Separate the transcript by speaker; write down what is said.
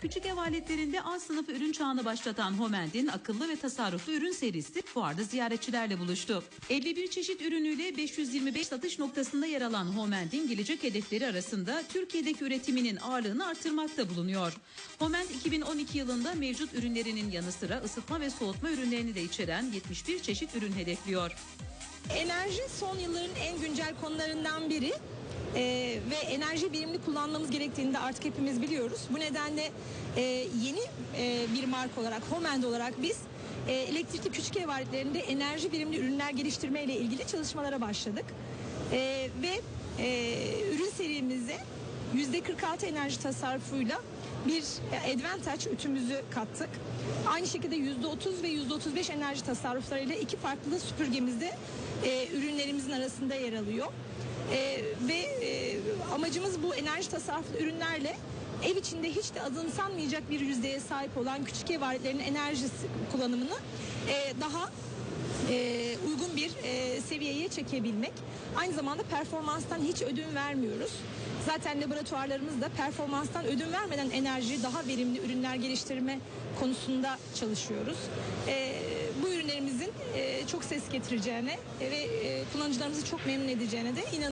Speaker 1: Küçük ev aletlerinde A sınıfı ürün çağını başlatan Homend'in akıllı ve tasarruflu ürün serisi fuarda ziyaretçilerle buluştu. 51 çeşit ürünüyle 525 satış noktasında yer alan Homend'in gelecek hedefleri arasında Türkiye'deki üretiminin ağırlığını artırmak da bulunuyor. Homend 2012 yılında mevcut ürünlerinin yanı sıra ısıtma ve soğutma ürünlerini de içeren 71 çeşit ürün hedefliyor.
Speaker 2: Enerji son yılların en güncel konularından biri. Ee, ve enerji birimli kullanmamız gerektiğini de artık hepimiz biliyoruz. Bu nedenle e, yeni e, bir marka olarak, Homend olarak biz e, elektrikli küçük ev aletlerinde enerji birimli ürünler geliştirme ile ilgili çalışmalara başladık. E, ve e, ürün serimize %46 enerji tasarrufuyla bir Advantage ütümüzü kattık. Aynı şekilde %30 ve %35 enerji tasarruflarıyla iki farklı süpürgemizde e, ürünlerimizin arasında yer alıyor. E, ve e, amacımız bu enerji tasarruflu ürünlerle ev içinde hiç de azımsanmayacak bir yüzdeye sahip olan küçük ev aletlerinin enerji kullanımını e, daha e, uygun bir e, seviyeye çekebilmek. Aynı zamanda performanstan hiç ödün vermiyoruz. Zaten laboratuvarlarımızda performanstan ödün vermeden enerji daha verimli ürünler geliştirme konusunda çalışıyoruz. E, bu ürünlerimizin e, çok ses getireceğine ve e, kullanıcılarımızı çok memnun edeceğine de inanıyoruz.